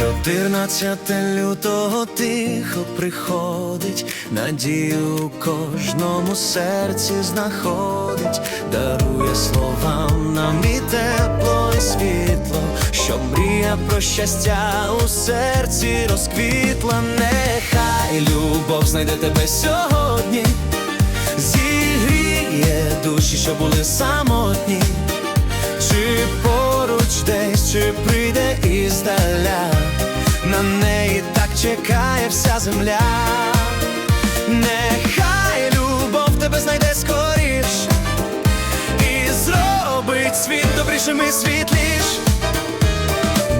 14 лютого тихо приходить, надію кожному серці знаходить, дарує словам нам і тепло, і світло, щоб мрія про щастя у серці розквітла, нехай любов знайде тебе сьогодні, зігріє душі, що були самотні. Чи поруч десь, чи прийде іздаля, чекає вся земля. Нехай любов тебе знайде скоріш і зробить світ добрішим і світліш.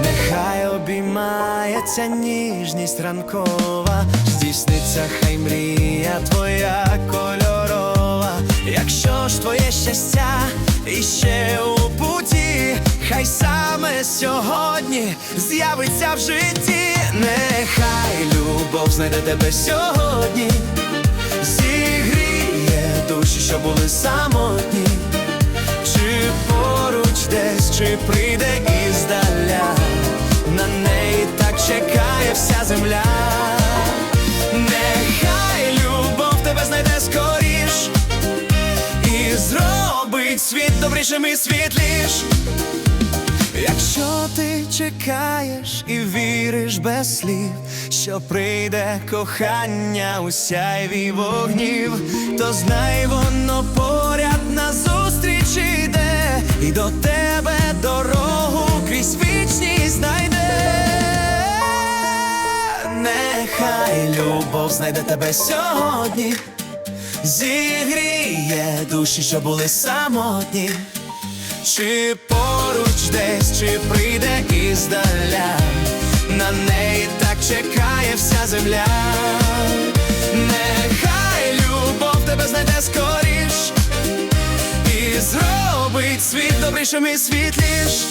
Нехай обіймається ніжність ранкова, здійсниться хай мрія твоя кольорова. Якщо ж твоє щастя іще у путі, хай сьогодні з'явиться в житті, нехай любов знайде тебе сьогодні, зігріє душі, що були самотні. Чи поруч десь, чи прийде іздаля, на неї так чекає вся земля. Нехай любов тебе знайде скоріш і зробить світ добрішим і світліш. Якщо ти чекаєш і віриш без слів, що прийде кохання у сяйві вогнів, то знай воно поряд назустріч іде, і до тебе дорогу крізь вічність знайде. Нехай любов знайде тебе сьогодні, зігріє душі, що були самотні. Чи поруч десь, чи прийде іздаля, на неї так чекає вся земля. Нехай любов тебе знайде скоріш і зробить світ добрішим і світліш.